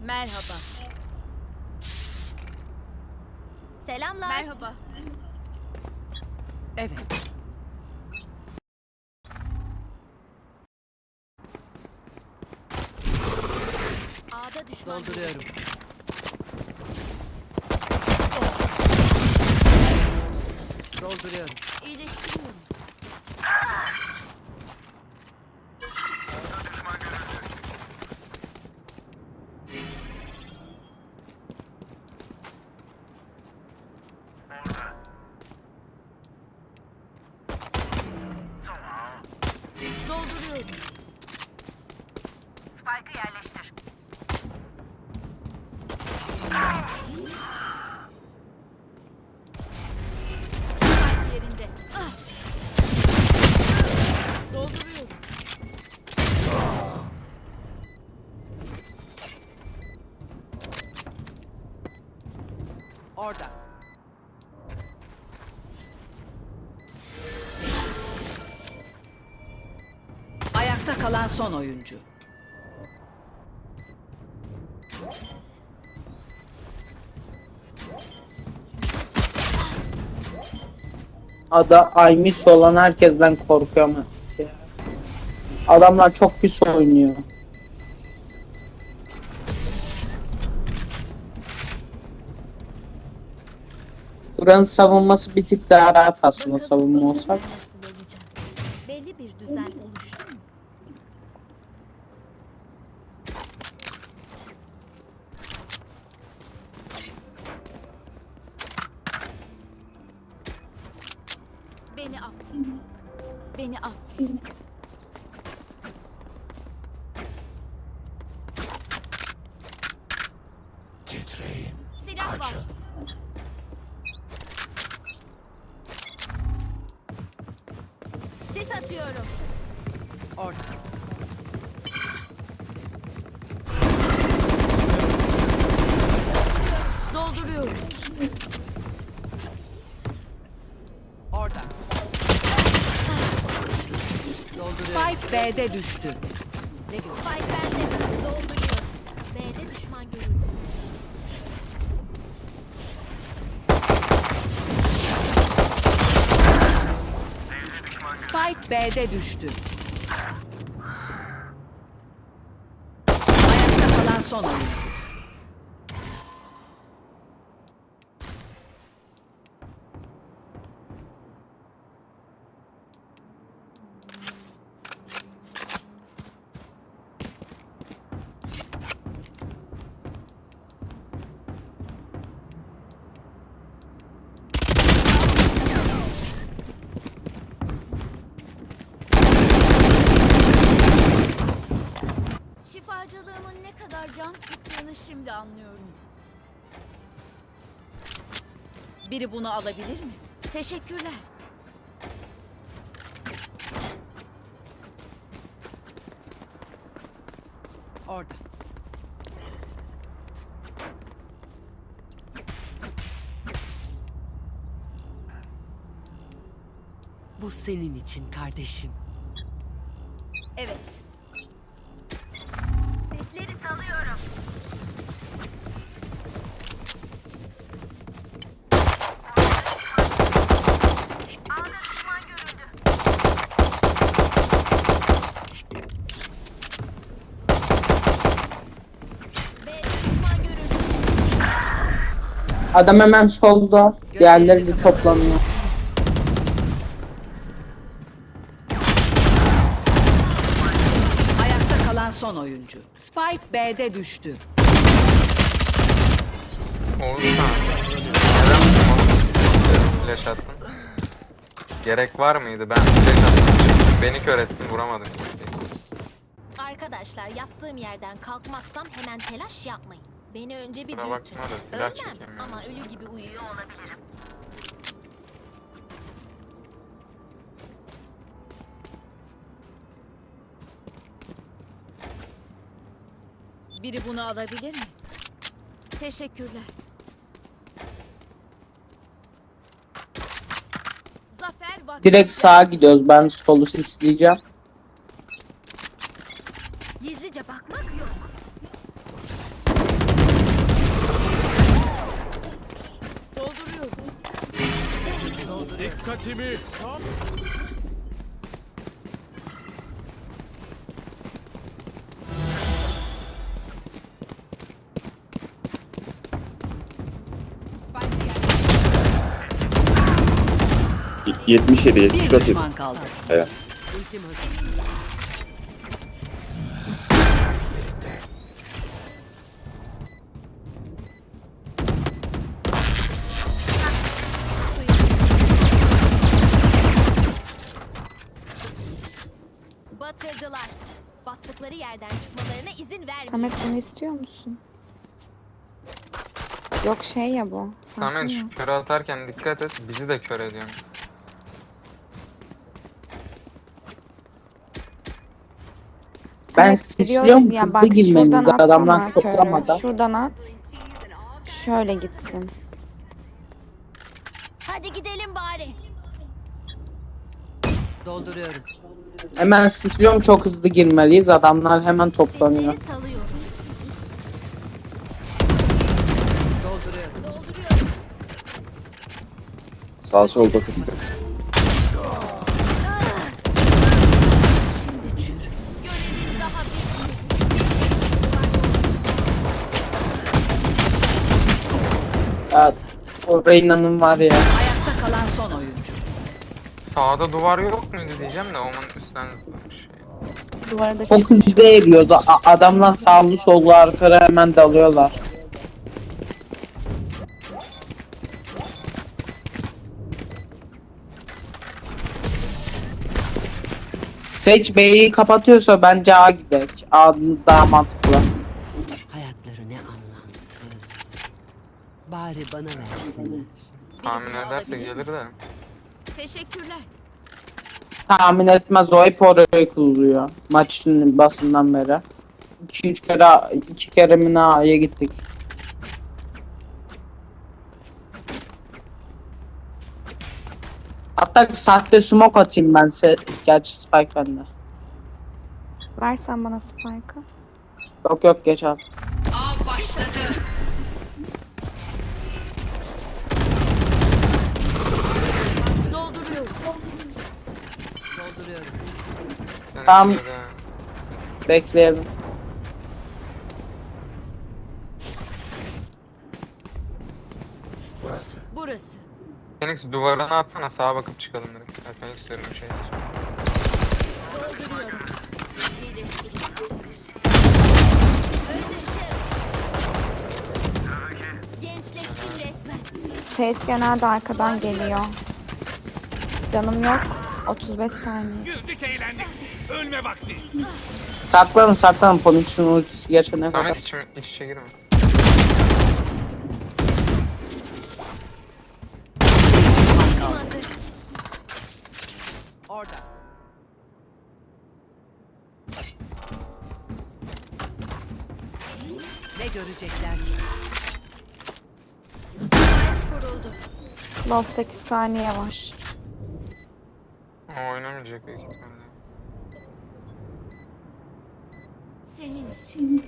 Merhaba. Selamlar. Merhaba. Evet. A'da düşman. Dolduruyorum. Dolduruyorum. İyileştiriyorum. Kalan son oyuncu. Ada Aymis olan herkesten korkuyorum artık ya. Adamlar çok pis oynuyor. Buranın savunması bir tık daha rahat aslında savunma olsak. Nasıl olacak? Belli bir düzen oluştu mu? Beni affet. Beni affet. B'de düştü. Ne güzel. Spike bende. Dolduruyorum. B'de düşman görüldü. Spike B'de düştü. Ayakta kalan son oyuncu. Şifacılığımın ne kadar can sıktığını şimdi anlıyorum. Biri bunu alabilir mi? Teşekkürler. Orada. Bu senin için kardeşim. Evet. Adam hemen solda. Diğerleri de toplanıyor. Ayakta kalan son oyuncu. Spike B'de düştü. Oğuzhan. Neden bu flash attın? Gerek var mıydı? Ben flash attım. Beni kör ettin vuramadım. Arkadaşlar yaptığım yerden kalkmazsam hemen telaş yapmayın. Beni önce bir Kusura dürtün. bakma da silah Ölmem çekemiyorum. ama ölü gibi uyuyor olabilirim. Biri bunu alabilir mi? Teşekkürler. Zafer vakti. Direkt sağa gidiyoruz. Ben solu sisleyeceğim. Y- 77, Bir 74 yedi. düşman kaldı. Evet. Ultim hazır. Batırdılar. Battıkları yerden çıkmalarına izin vermeyin. Samet bunu istiyor musun? Yok şey ya bu. Samet şu körü atarken dikkat et. Bizi de kör ediyorsun. Ben sisliyorum ya, hızlı bak girmenizi şuradan adamlar atsana körü. toplamadan. Şuradan at. Şöyle gitsin. Hadi gidelim bari. Dolduruyorum. Hemen sisliyorum çok hızlı girmeliyiz. Adamlar hemen toplanıyor. Sesleri salıyorum. Dolduruyorum. Dolduruyorum. Sağ sol bakın. Ya, o Reyna'nın var ya. Ayakta kalan son oyuncu. Sağda duvar yok muydu diyeceğim de onun üstten şey. Duvara da Çok hızlı eriyoruz. A- adamlar sağlı sollu arkaya hemen dalıyorlar. Seç B'yi kapatıyorsa bence A gidelim. A daha mantıklı. Bari bana versinler. Tahmin ederse gelir de. Teşekkürler. Tahmin etmez o hep orayı kullanıyor. Maçın basından beri. 2-3 kere 2 kere mi ne A'ya gittik. Hatta sahte smoke atayım ben size. Gerçi spike bende. versen bana spike'ı. Yok yok geç al. Av başladı. Dolduruyorum. Dolduruyorum. Ben Tamam. Bekleyelim. burası. Burası. Phoenix duvarına atsana sağa bakıp çıkalım direkt. Ha, Phoenix diyorum şey. Gençleştim resmen. Sage genelde arkadan geliyor. Canım yok. 35 saniye. Güldük eğlendik. Ölme vakti. Saklanın saklanın. Phoenix'in ultisi geçene kadar. Samet içime, iç içe girme. Orada. Ne görecekler kuruldu. Low 8 saniye var. O oynamayacak büyük ihtimalle. Senin için.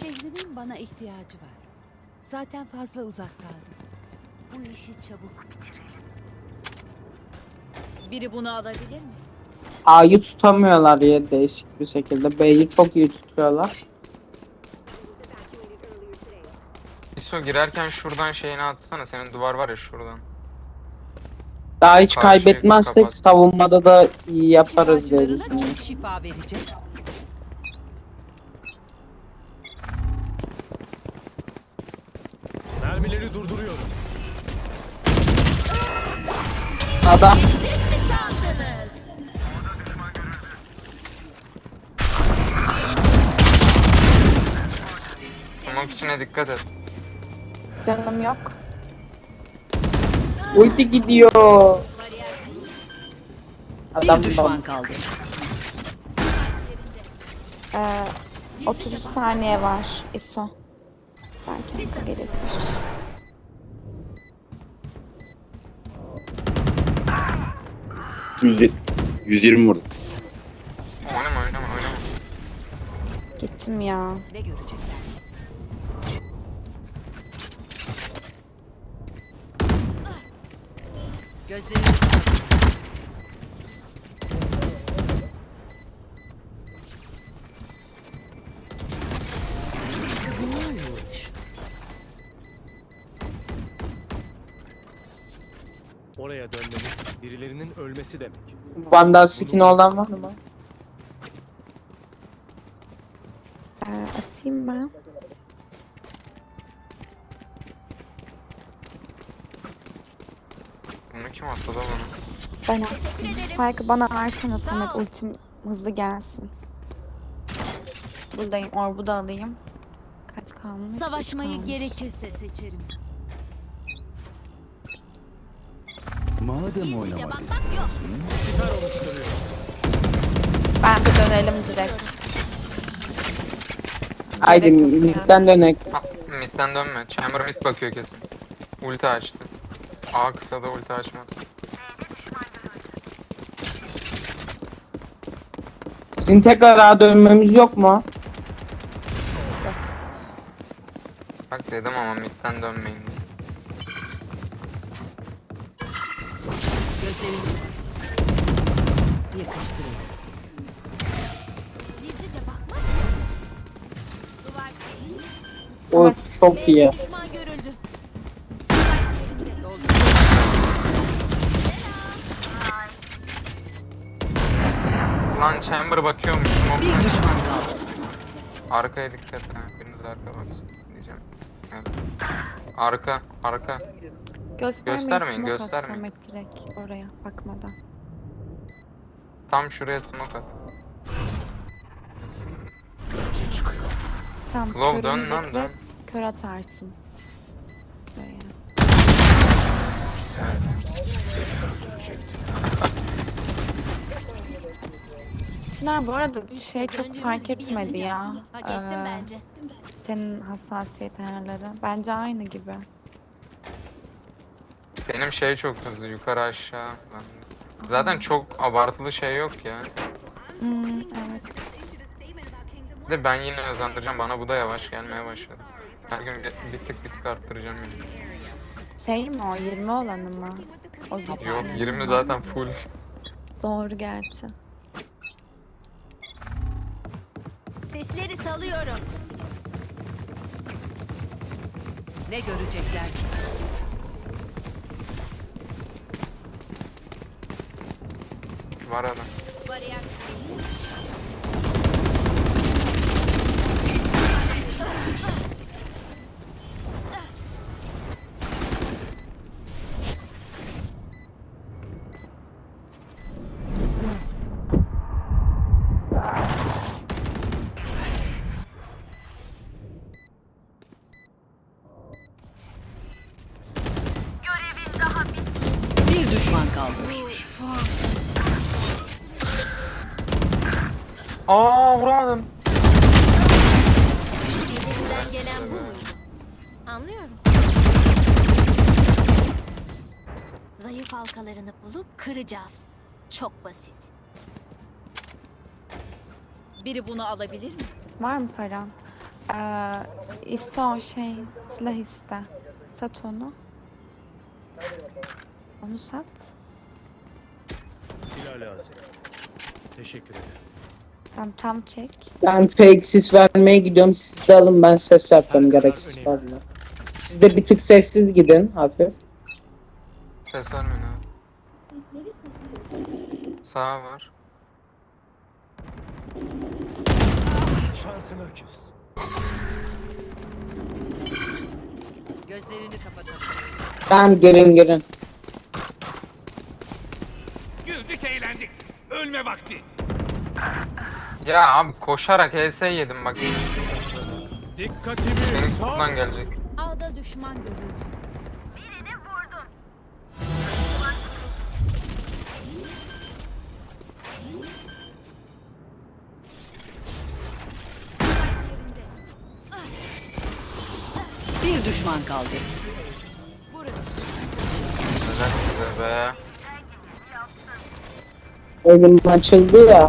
Şehrimin bana ihtiyacı var. Zaten fazla uzak kaldım. Bu işi çabuk bitirelim. Biri bunu alabilir mi? A'yı tutamıyorlar ya değişik bir şekilde. B'yi çok iyi tutuyorlar. İso girerken şuradan şeyini atsana. Senin duvar var ya şuradan. Daha hiç Karşıyı kaybetmezsek kapat. savunmada da iyi yaparız diye Şifacılarına düşünüyorum. kim şifa verecek? Mermileri durduruyorum. Sağda? Smoke içine dikkat et. Canım yok. ulti gidiyor. Adam Bir düşman kaldı. Ee, 33 saniye var. ISO. Belki gelir. 100, 120 vurdum. Oynama oynama oynama. Gittim ya. Ne görecekler? Gözlerini. Oraya dönmemiz birilerinin ölmesi demek. Vandal skin olan var mı? Ee, atayım ben. Attı da bana? Ben. Spike'ı bana versene Samet ultim hızlı gelsin. Buradayım. Orbu da alayım. Kaç kalmış? Üç Savaşmayı kalmış. gerekirse seçerim. Madem Gizlice bakmak yok. Bence dönelim direkt. Haydi midden dönek. Midden dönme. Chamber mid bakıyor kesin. Ulti açtı. A kısa da ulti açmaz. Sizin tekrar ağa dönmemiz yok mu? Bak dedim ama midden dönmeyin. Gözlerini yakıştırın. Gizlice bakmak O çok iyi. Chamber bakıyormuş. Bir düşman kaldı. Arkaya dikkat ha. Biriniz arka baksın diyeceğim. Evet. Arka, arka. Göstermeyin, Göstermeyin, smoke at göstermeyin. Samet direkt oraya bakmadan. Tam şuraya smoke at. Tamam, Glove körünü dön lan, beklet, dön. Kör atarsın. Buraya. Çınar bu arada şey çok fark etmedi ya. Hak ettim Ee, bence. Senin hassasiyet ayarları. Bence aynı gibi. Benim şey çok hızlı. Yukarı aşağı. Ben- Zaten çok abartılı şey yok ya. Hmm, evet. Bir de ben yine hızlandıracağım. Bana bu da yavaş gelmeye başladı. Her gün bir, bir tık bir tık arttıracağım yani. Şey mi o 20 olanı mı? O Yok zaman. 20 zaten full. Doğru gerçi. Sesleri salıyorum. Ne görecekler? Var adam. Görevin Anlıyorum. Zayıf halkalarını bulup kıracağız. Çok basit. Biri bunu alabilir mi? Var mı paran? Ee, ISO şey silah iste. Sat onu. Onu sat. Silah lazım. Teşekkür ederim. Tam tam çek. Ben fake sis vermeye gidiyorum. Siz de alın ben ses yaptım gereksiz fazla. Siz de bir tık sessiz gidin hafif. Ses vermeyin abi. Sağ var. Şansına küs. Gözlerini kapatalım. Tamam girin girin. Güldük eğlendik. Ölme vakti. Ya abi koşarak HS yedim bak. Dikkatimi. Senin kutudan gelecek. Düşman görüldü. Birini vurdum. Bir düşman kaldı. Be? Elim açıldı ya.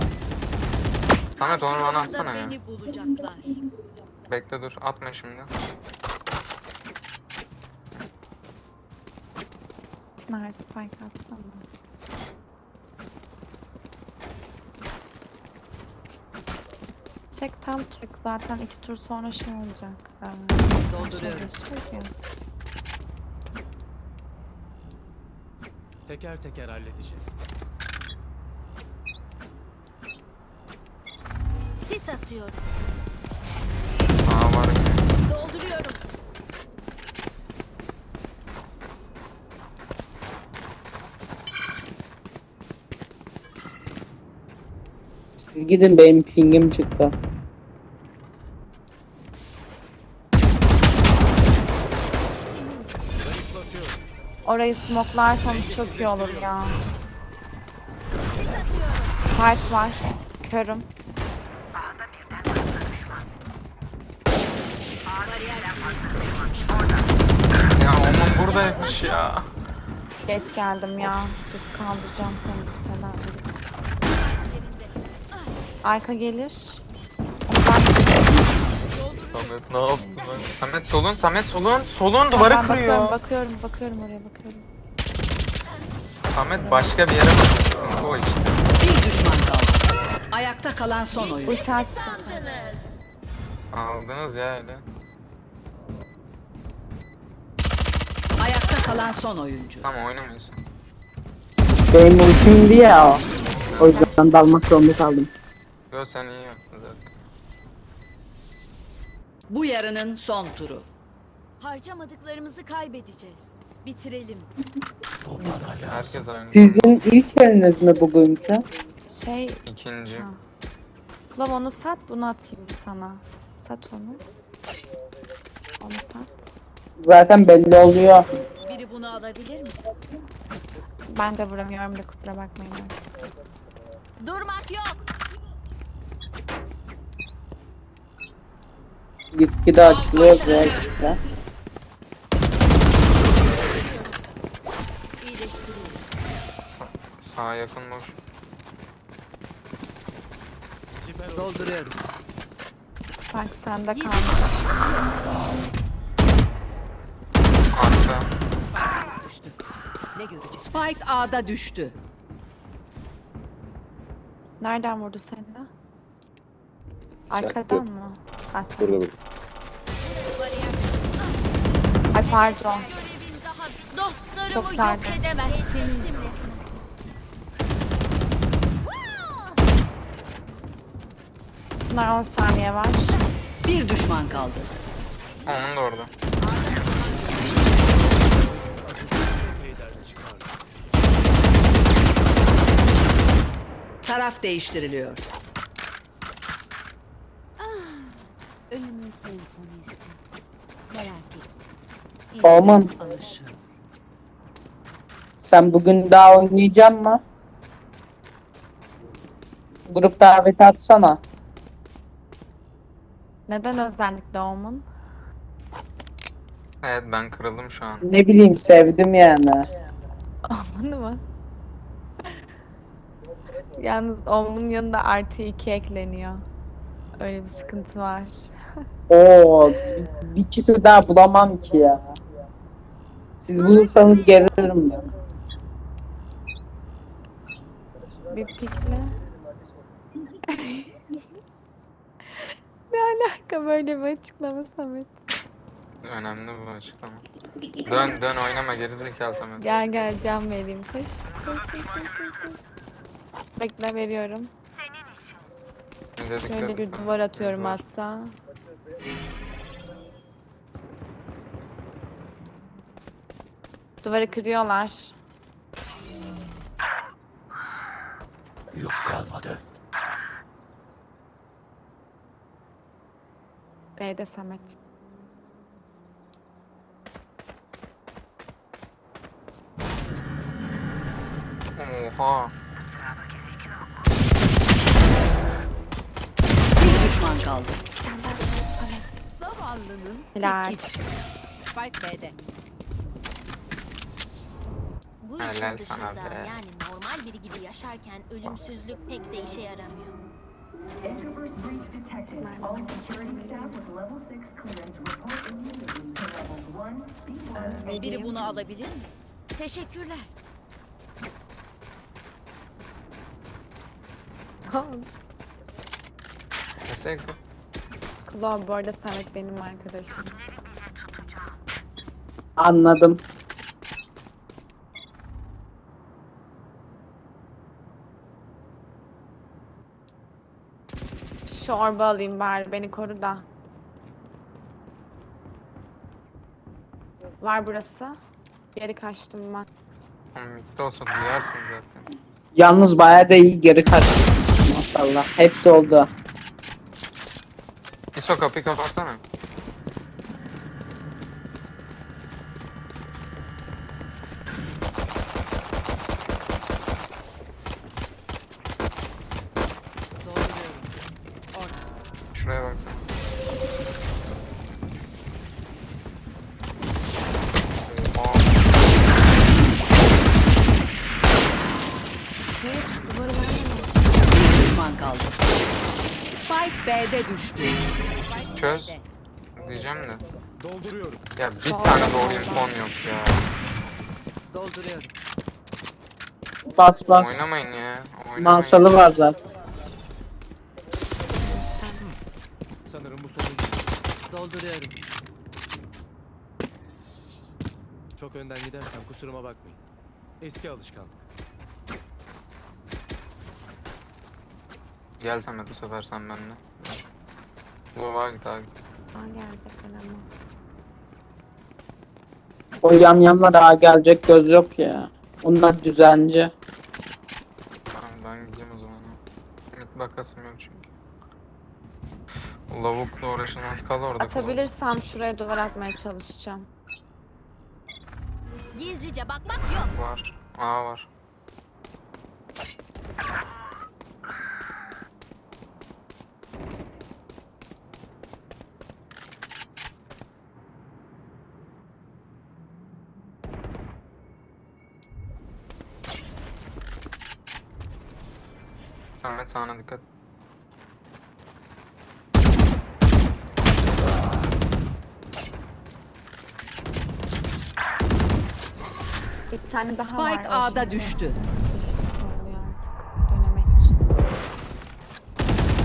Samet onu bana atsana ya. beni bulacaklar. Bekle dur atma şimdi. Çınar spike atsana. Çek tam çek zaten iki tur sonra şey olacak. Ee, Dolduruyorum. şey. Teker teker halledeceğiz. Sis atıyorum. Aa var. Dolduruyorum. Siz gidin benim pingim çıktı. Orayı smoklarsanız çok iyi olur ya. Fight var. Körüm. Ya onun buradaymış ya. Geç geldim ya. Biz kaldıracağım seni Arka gelir. Samet ne yaptın lan? Samet solun, Samet solun. Solun duvarı Ben kırıyor. Bakıyorum, bakıyorum, bakıyorum oraya bakıyorum. Samet başka bir yere bakıyor. O işte. Bir düşman kaldı. Ayakta kalan son oyuncu. Ulti. Aldınız ya öyle. Ayakta kalan son oyuncu. Tamam oynamayız. Benim ultimdi ya o. O yüzden dalmak zorunda kaldım. Yo sen iyi yaptın zaten. Bu yarının son turu. Harcamadıklarımızı kaybedeceğiz. Bitirelim. Herkes. Sizin ilk eliniz mi bugünkü? Şey, İkinci. Ha. Kulağım onu sat, bunu atayım sana. Sat onu. Onu sat. Zaten belli oluyor. Biri bunu alabilir mi? Ben de vuramıyorum da kusura bakmayın. Durmak yok. Gitgide açılıyor ve işte. Sağa yakın boş. Dolduruyorum. Sanki sende kalmış. Arka. Düştü. Ne göreceğiz? Spike A'da düştü. Nereden vurdu seni? Arkadan mı? Ha, sen- Burada bak. Ay pardon. Dostlarımı Çok yok pardon. edemezsiniz. Çınar 10 saniye var. Bir düşman kaldı. Onun da orada. Taraf değiştiriliyor. Ölümün senfonisi. Merak etme. Aman. İnsan alışır. Sen bugün daha oynayacak mı? Grup daveti atsana. Neden özellikle Omun? Evet ben kırıldım şu an. Ne bileyim sevdim yani. Omun'u mu? Yalnız Omun'un yanında artı 2 ekleniyor. Öyle bir sıkıntı var. Oo, bir, bir ikisi daha bulamam ki ya. Siz bulursanız gelirim ben. Bir pikle. ne alaka böyle bir açıklama Samet? Önemli bu açıklama. Dön dön oynama gerizekalı Samet. Gel gel can vereyim. Koş. Koş koş koş koş. koş. Bekle veriyorum. Ne dedik Şöyle bir sana. duvar atıyorum Duvar. hatta. Duvarı kırıyorlar. Yok kalmadı. B'de Samet. Oha. Bir düşman kaldı. Zavallının Helal. Spike B'de. Bu Helal işin sana dışında be. yani normal biri gibi yaşarken ölümsüzlük pek de işe yaramıyor. Introverse breach detected. All security staff with level 6 clearance report immediately to levels 1, B1, Biri bunu alabilir mi? Teşekkürler. Desek mi? Claw bu arada Samet benim arkadaşım. Anladım. Çorba alayım bari beni koru da. Var burası. Geri kaçtım ben. Mitte olsa duyarsın zaten. Yalnız bayağı da iyi geri kaçtı. Maşallah. Hepsi oldu. İso kapıyı kapatsana. B'de düştü. Çöz. Diyeceğim de. Dolduruyorum. Ya bir tane doğru infon yok ya. Dolduruyorum. Bas bas. Oynamayın ya. Oynamayın. Mansalı var zaten. Sanırım bu sonuncu. Dolduruyorum. Çok önden gidersem kusuruma bakmayın. Eski alışkanlık. Gel Samet bu sefer sen benimle. Bu var git abi. Aa gelecekler ama. O yamyamlar daha gelecek göz yok ya. Onlar düzenci. Tamam ben gideyim o zaman. Ümit bakasım yok çünkü. Lavukla uğraşın az kal orada. Atabilirsem şuraya duvar atmaya çalışacağım. Gizlice bakmak yok. Var. Aa var. Ahmet sağına dikkat. Bir tane daha var. Spike A'da düştü. Oluyor artık. Dönemeç.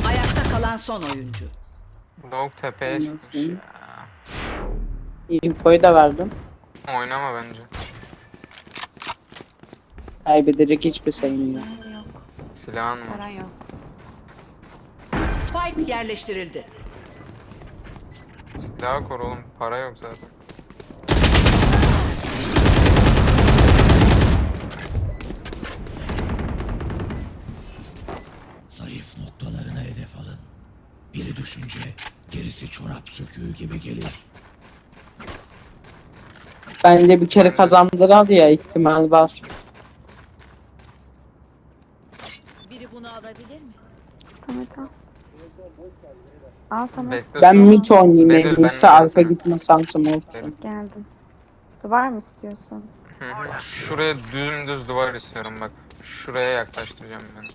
Ayakta kalan son oyuncu. Lavuk tepeye çıkmış Nasıl? ya. Infoyu da verdim. Oynama bence. Kaybedecek hiçbir sayım yok. Yok. Silahın Para var. yok. Spike yerleştirildi. Silah koru oğlum. Para yok zaten. Zayıf noktalarına hedef alın. Biri düşünce gerisi çorap söküğü gibi gelir. Bence bir kere kazandılar ya ihtimal var. Alabilir mi? Samet al. Al Samet. Bekle. Ben mid oynayayım Bedel, en ben iyisi de gitme şansım olsun. Geldim. Duvar mı istiyorsun? Hı hı. Şuraya dümdüz duvar istiyorum bak. Şuraya yaklaştıracağım ben.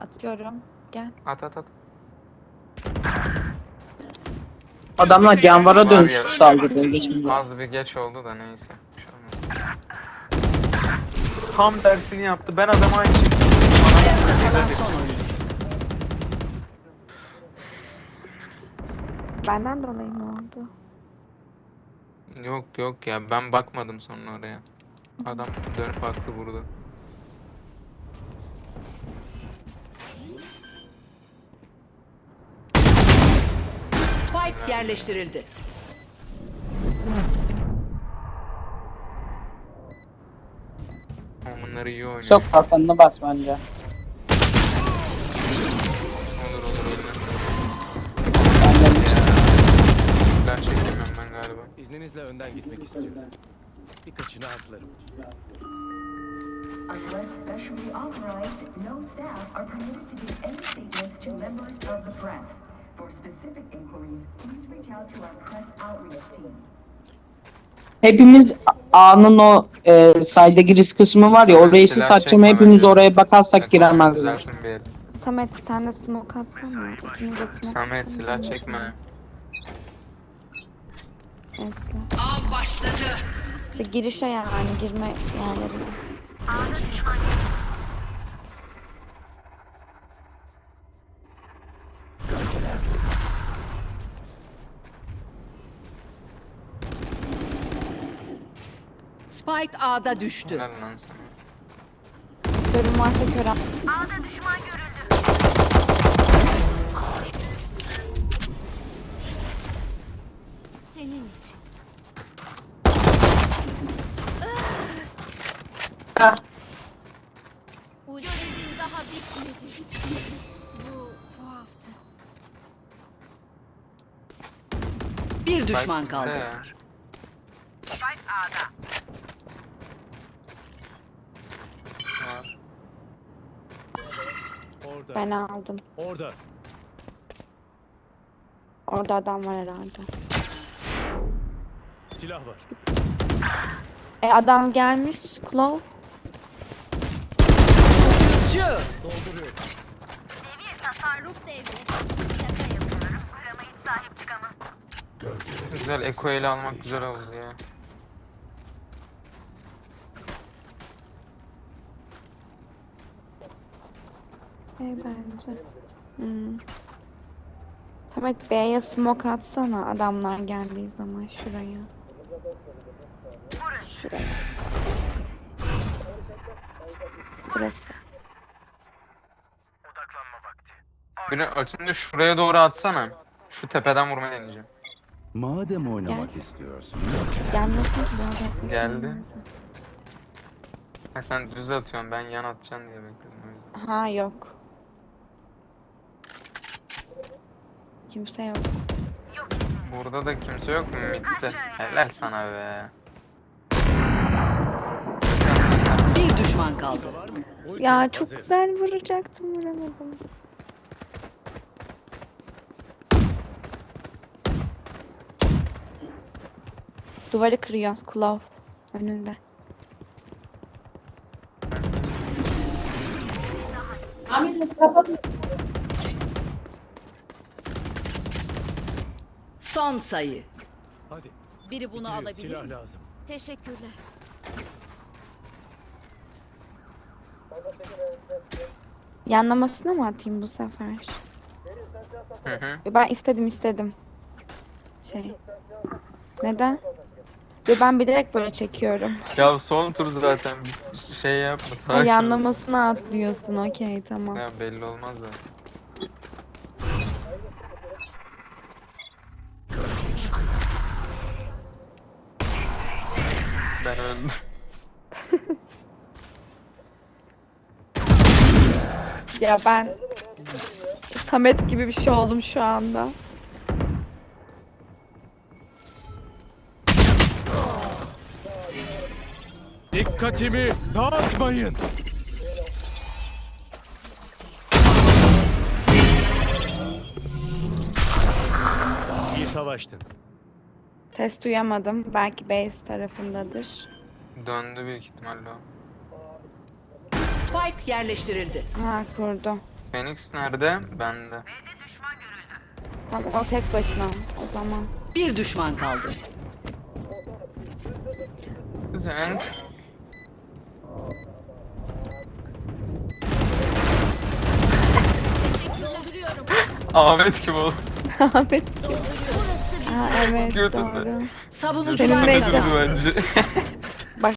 Atıyorum. Gel. At at at. Adamlar canvara Var dönüştü geçince. Az bir geç oldu da neyse. Tam tersini yaptı. Ben adama aynı şey. Benden dolayı mı oldu? Yok yok ya ben bakmadım sonra oraya. Adam dönüp baktı burada. Spike yerleştirildi. Onları iyi oynuyor. Çok kafanını bas bence. Olur olur eline. Ben demiştim. Silah çekemem ben galiba. İzninizle önden gitmek istiyorum. Birkaçını atlarım. Unless specially authorized, no staff are permitted to give any statements to members of the press. For specific inquiries, please reach out to our press outreach team. Hepimiz A'nın o e, sayda giriş kısmı var ya orayı siz Silah açacağım çekme hepimiz bence. oraya bakarsak Ekonomi giremezler. bir. Samet sen de smoke atsana. İkimiz de smoke Samet silah çekme. Evet, silah. Av başladı. İşte girişe yani girme yerlerine. Spike A'da düştü. Helal lan sana. Görün varsa kör. A'da düşman görüldü. Senin için. Ha, Görevin daha bitmedi. Bu tuhaftı. Bir düşman kaldı. bizde ya. Var. Orada. Ben aldım. Orada. Orada adam var herhalde. Silah var. E adam gelmiş. Claw. Dolduruyorum. Devir tasarruf devri. Şaka yapıyorum. Parama hiç sahip çıkamam. Güzel Eko ile almak güzel oldu ya. E bence. Hmm. Samet B'ye smoke atsana adamlar geldiği zaman şuraya. Şuraya. Burası. Biri açınca şuraya doğru atsana. Şu tepeden vurmayı deneyeceğim. Madem oynamak Gel. istiyorsun. Gelmesin ki bu adam. Geldi. Ha sen düz atıyorsun ben yan atacaksın diye bekledim. Ha yok. Kimse yok. Burada da kimse yok mu midde? Helal sana be. Bir düşman kaldı. Ya çok güzel vuracaktım vuramadım. Duvarı kırıyor Claw önünde. Son sayı. Hadi. Biri bunu bitiriyor, alabilir Silah mi? lazım. Teşekkürler. Yanlamasına mı atayım bu sefer? Hı hı. Ben istedim istedim. Şey. Neden? Ve ben bilerek böyle çekiyorum. Ya son tur zaten bir şey yapma Ha, sakin ol. yanlamasına at diyorsun. Okey tamam. Ya belli olmaz da. Öldüm. Ya ben Samet gibi bir şey oldum şu anda. Dikkatimi dağıtmayın. İyi savaştın. Ses duyamadım. Belki base tarafındadır. Döndü büyük ihtimalle o. Spike yerleştirildi. Ha kurdu. Phoenix nerede? Bende. Tamam o tek başına o zaman. Bir düşman kaldı. Dolduruyorum. Ahmet kim o? Ahmet. Ha evet Götünde. doğru. Savunucular Senin de kazandı. bence?